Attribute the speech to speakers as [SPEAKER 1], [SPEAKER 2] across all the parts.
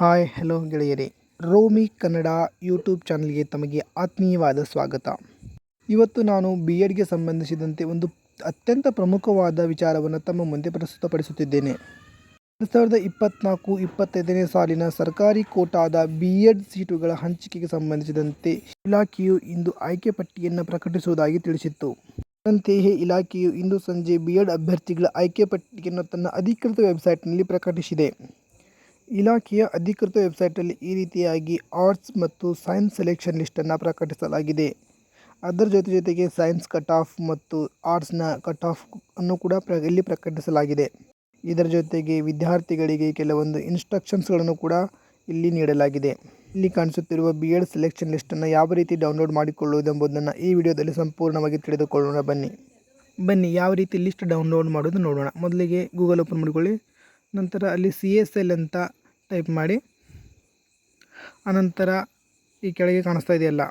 [SPEAKER 1] Hi, hello ಗೆಳೆಯರೇ. Romi Kannada YouTube ಚಾನಲ್ಗೆ ತಮಗೆ ಆತ್ಮೀಯವಾದ ಸ್ವಾಗತ. ಇವತ್ತು ನಾನು ಬಿ ಎಡ್ಗೆ ಸಂಬಂಧಿಸಿದಂತೆ ಒಂದು ಅತ್ಯಂತ ಪ್ರಮುಖವಾದ ವಿಚಾರವನ್ನು ತಮ್ಮ ಮುಂದೆ ಪ್ರಸ್ತುತಪಡಿಸುತ್ತಿದ್ದೇನೆ. ಎರಡು ಸಾವಿರದ ಇಪ್ಪತ್ತ್ನಾಲ್ಕು ಇಪ್ಪತ್ತೈದನೇ ಸಾಲಿನ ಸರ್ಕಾರಿ ಕೋಟಾದ ಬಿ ಎಡ್ ಸೀಟುಗಳ ಹಂಚಿಕೆಗೆ ಸಂಬಂಧಿಸಿದಂತೆ ಇಲಾಖೆಯು ಇಂದು ಆಯ್ಕೆ ಪಟ್ಟಿಯನ್ನು ಪ್ರಕಟಿಸುವುದಾಗಿ ತಿಳಿಸಿತ್ತು. ಅಂತೆಯೇ ಇಲಾಖೆಯು ಇಂದು ಸಂಜೆ ಬಿ ಎಡ್ ಅಭ್ಯರ್ಥಿಗಳ ಆಯ್ಕೆ ಪಟ್ಟಿಯನ್ನು ತನ್ನ ಅಧಿಕೃತ ವೆಬ್ಸೈಟ್ನಲ್ಲಿ ಪ್ರಕಟಿಸಿದೆ. ಇಲಾಖೆಯ ಅಧಿಕೃತ ವೆಬ್ಸೈಟಲ್ಲಿ ಈ ರೀತಿಯಾಗಿ ಆರ್ಟ್ಸ್ ಮತ್ತು ಸೈನ್ಸ್ ಸೆಲೆಕ್ಷನ್ ಲಿಸ್ಟನ್ನು ಪ್ರಕಟಿಸಲಾಗಿದೆ. ಅದರ ಜೊತೆ ಜೊತೆಗೆ ಸೈನ್ಸ್ ಕಟ್ ಆಫ್ ಮತ್ತು ಆರ್ಟ್ಸ್ನ ಕಟ್ ಆಫ್ ಅನ್ನು ಕೂಡ ಪ್ರ, ಇಲ್ಲಿ ಪ್ರಕಟಿಸಲಾಗಿದೆ. ಇದರ ಜೊತೆಗೆ ವಿದ್ಯಾರ್ಥಿಗಳಿಗೆ ಕೆಲವೊಂದು ಇನ್ಸ್ಟ್ರಕ್ಷನ್ಸ್ಗಳನ್ನು ಕೂಡ ಇಲ್ಲಿ ನೀಡಲಾಗಿದೆ. ಇಲ್ಲಿ ಕಾಣಿಸುತ್ತಿರುವ ಬಿ ಎಡ್ ಸೆಲೆಕ್ಷನ್ ಲಿಸ್ಟನ್ನು ಯಾವ ರೀತಿ ಡೌನ್ಲೋಡ್ ಮಾಡಿಕೊಳ್ಳುವುದೆಂಬುದನ್ನು ಈ ವಿಡಿಯೋದಲ್ಲಿ ಸಂಪೂರ್ಣವಾಗಿ ತಿಳಿದುಕೊಳ್ಳೋಣ ಬನ್ನಿ. ಬನ್ನಿ, ಯಾವ ರೀತಿ ಲಿಸ್ಟ್ ಡೌನ್ಲೋಡ್ ಮಾಡೋದು ನೋಡೋಣ. ಮೊದಲಿಗೆ ಗೂಗಲ್ ಓಪನ್ ಮಾಡಿಕೊಳ್ಳಿ. ನಂತರ ಅಲ್ಲಿ ಸಿ ಎಸ್ ಎಲ್ ಅಂತ ಟೈಪ್ ಮಾಡಿ, ಅನಂತರ ಈ ಕೆಳಗೆ ಕಾಣಿಸ್ತಾ ಇದೆಯಲ್ಲ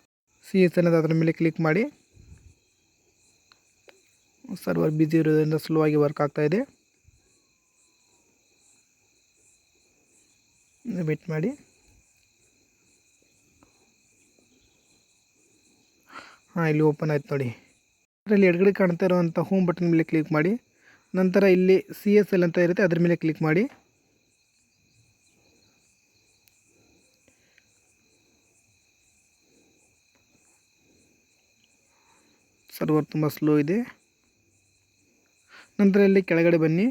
[SPEAKER 1] ಸಿ ಎಸ್ ಎಲ್ ಅಂತ ಅದರ ಮೇಲೆ ಕ್ಲಿಕ್ ಮಾಡಿ ಸರ್ವರ್ ಬ್ಯುಸಿ ಇರೋದ್ರಿಂದ ಸ್ಲೋ ಆಗಿ ವರ್ಕ್ ಆಗ್ತಾ ಇದೆ. ಬಿಟ್ ಮಾಡಿ. ಹಾಂ, ಇಲ್ಲಿ ಓಪನ್ ಆಯ್ತು ನೋಡಿ. ಅದರಲ್ಲಿ ಎಡಗಡೆ ಕಾಣ್ತಾ ಇರುವಂಥ ಹೋಮ್ ಬಟನ್ ಮೇಲೆ ಕ್ಲಿಕ್ ಮಾಡಿ. ನಂತರ ಇಲ್ಲಿ ಸಿ ಎಸ್ ಎಲ್ ಅಂತ ಇರುತ್ತೆ, ಅದ್ರ ಮೇಲೆ ಕ್ಲಿಕ್ ಮಾಡಿ. ಸರ್ವರ್ ತುಂಬ ಸ್ಲೋ ಇದೆ. ನಂತರ ಇಲ್ಲಿ ಕೆಳಗಡೆ ಬನ್ನಿ.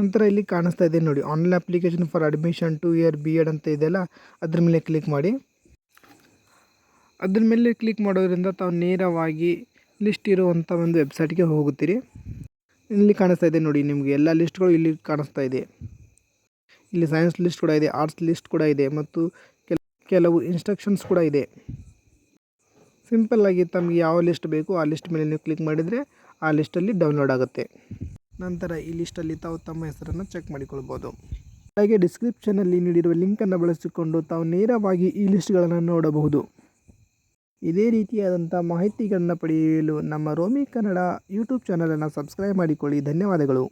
[SPEAKER 1] ನಂತರ ಇಲ್ಲಿ ಕಾಣಿಸ್ತಾ ಇದೆ ನೋಡಿ online application for admission two year B Ed ಅಂತ ಇದೆಯಲ್ಲ ಅದ್ರ ಮೇಲೆ ಕ್ಲಿಕ್ ಮಾಡಿ. ಅದ್ರ ಮೇಲೆ ಕ್ಲಿಕ್ ಮಾಡೋದ್ರಿಂದ ತಾವು ನೇರವಾಗಿ ಲಿಸ್ಟ್ ಇರುವಂಥ ಒಂದು ವೆಬ್ಸೈಟ್ಗೆ ಹೋಗುತ್ತೀರಿ. ಇಲ್ಲಿ ಕಾಣಿಸ್ತಾ ಇದೆ ನೋಡಿ, ನಿಮಗೆ ಎಲ್ಲ ಲಿಸ್ಟ್ಗಳು ಇಲ್ಲಿ ಕಾಣಿಸ್ತಾ ಇದೆ. ಇಲ್ಲಿ ಸೈನ್ಸ್ ಲಿಸ್ಟ್ ಕೂಡ ಇದೆ ಆರ್ಟ್ಸ್ ಲಿಸ್ಟ್ ಕೂಡ ಇದೆ, ಮತ್ತು ಕೆಲವು ಇನ್ಸ್ಟ್ರಕ್ಷನ್ಸ್ ಕೂಡ ಇದೆ. ಸಿಂಪಲ್ಲಾಗಿ ತಮಗೆ ಯಾವ ಲಿಸ್ಟ್ ಬೇಕು, ಆ ಲಿಸ್ಟ್ ಮೇಲೆ ನೀವು ಕ್ಲಿಕ್ ಮಾಡಿದರೆ ಆ ಲಿಸ್ಟಲ್ಲಿ ಡೌನ್ಲೋಡ್ ಆಗುತ್ತೆ. ನಂತರ ಈ ಲಿಸ್ಟಲ್ಲಿ ತಾವು ತಮ್ಮ ಹೆಸರನ್ನು ಚೆಕ್ ಮಾಡಿಕೊಳ್ಬೋದು. ಹಾಗೆ ಡಿಸ್ಕ್ರಿಪ್ಷನಲ್ಲಿ ನೀಡಿರುವ ಲಿಂಕನ್ನು ಬಳಸಿಕೊಂಡು ತಾವು ನೇರವಾಗಿ ಈ ಲಿಸ್ಟ್ಗಳನ್ನು ನೋಡಬಹುದು. ಇದೇ ರೀತಿಯಾದಂಥ ಮಾಹಿತಿಗಳನ್ನು ಪಡೆಯಲು ನಮ್ಮ ರೋಮಿ ಕನ್ನಡ ಯೂಟ್ಯೂಬ್ ಚಾನಲನ್ನು ಸಬ್ಸ್ಕ್ರೈಬ್ ಮಾಡಿಕೊಳ್ಳಿ. ಧನ್ಯವಾದಗಳು.